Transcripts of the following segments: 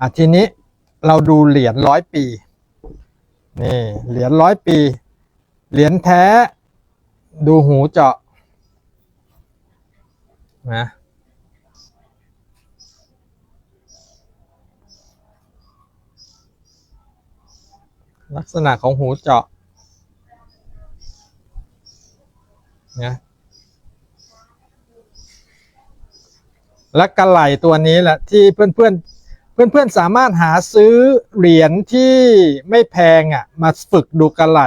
อะทีนี้เราดูเหรียญร้อยปี นี่เหรียญร้อยปี เหรียญแท้ ดูหูเจาะนะลักษณะของหูเจาะนะและกระไหลตัวนี้แหละที่เพื่อนเพื่อน เพื่อนๆสามารถหาซื้อเหรียญที่ไม่แพงอะมาฝึกดูกระไหล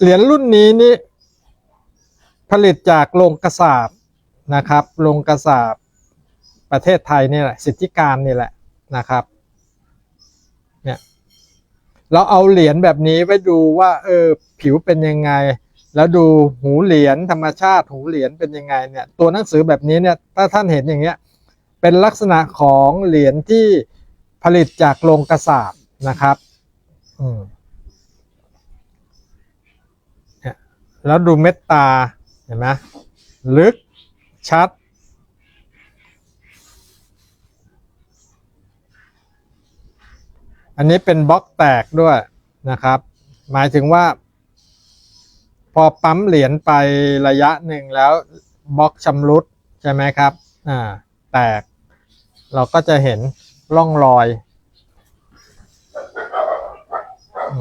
เหรียญรุ่นนี้นี่ผลิตจากโรงกระสาบนะครับโรงกระสาบประเทศไทยนี่แหละสิทธิการนี่แหละนะครับเนี่ยเราเอาเหรียญแบบนี้ไว้ดูว่าเออผิวเป็นยังไง แล้วดูหูเหรียญธรรมชาติหูเหรียญเป็นยังไงเนี่ยตัวหนังสือแบบนี้เนี่ยถ้าท่านเห็นอย่างเงี้ยเป็นลักษณะของเหรียญที่ผลิตจากโรงกระสาบนะครับอืมแล้วดูเม็ดตาเห็นไหมลึกชัด อันนี้เป็นบล็อกแตกด้วยนะครับ หมายถึงว่า พอปั๊มเหรียญไประยะหนึ่งแล้วบล็อกชำรุดใช่ไหมครับอ่าแตก เราก็จะเห็นร่องรอยอ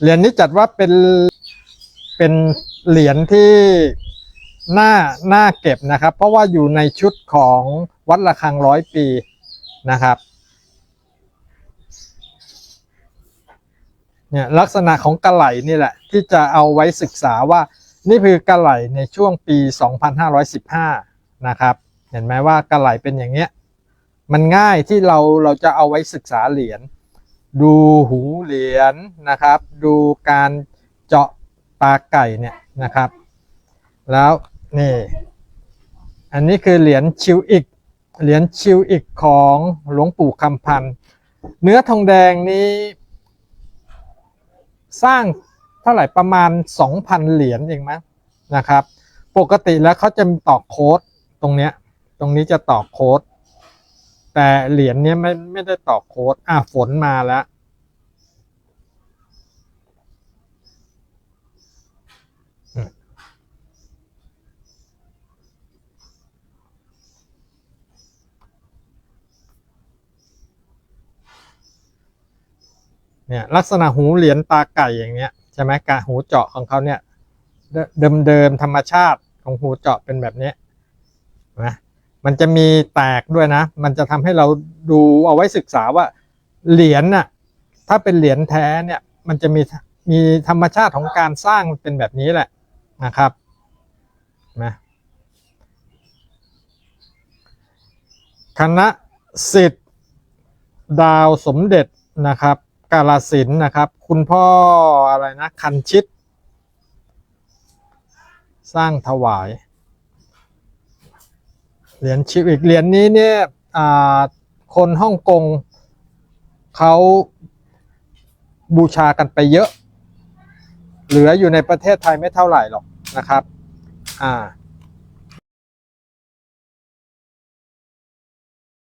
เหรียญนี้จัดว่าเป็นเป็นเหรียญที่น่าน่าเก็บนะครับ เพราะว่าอยู่ในชุดของวัดระฆังร้อยปีนะครับ เนี่ยลักษณะของกระไหลนี่แหละ ที่จะเอาไว้ศึกษาว่านี่คือกระไหลในช่วงปี 2515 นะครับ เห็นไหมว่ากระไหลเป็นอย่างเงี้ยมันง่ายที่เราเราจะเอาไว้ศึกษาเหรียญดูหูเหรียญนะครับ ดูการเจาะตาไก่เนี่ยนะครับ แล้วนี่อันนี้คือเหรียญชิวอิกเหรียญชิวอิกของหลวงปู่คำพันธ์เนื้อทองแดงนี้ สร้างเท่าไหร่ประมาณ 2,000 เหรียญเองมั้งนะครับ ปกติแล้วเขาจะตอกโค้ดตรงเนี้ยตรงนี้จะตอกโค้ดแต่เหรียญเนี้ยไม่ไม่ได้ตอกโค้ดอะฝนมาแล้ว เนี่ยลักษณะหูเหรียญตาไก่อย่างเนี้ยใช่ไหมกะหูเจาะของเขาเนี่ยเดิมๆธรรมชาติของหูเจาะเป็นแบบนี้นะมันจะมีแตกด้วยนะ มันจะทำให้เราดูเอาไว้ศึกษาว่าเหรียญน่ะถ้าเป็นเหรียญแท้เนี่ยมันจะมีมีธรรมชาติของการสร้างเป็นแบบนี้แหละนะครับนะคณะสิทธิ์ดาวสมเด็จนะครับ กาลสินนะครับ คุณพ่ออะไรนะ คันชิต สร้างถวาย เหรียญชิวอีกเหรียญนี้เนี่ยคนฮ่องกงเขาบูชากันไปเยอะ เหลืออยู่ในประเทศไทยไม่เท่าไหร่หรอกนะครับ อ่า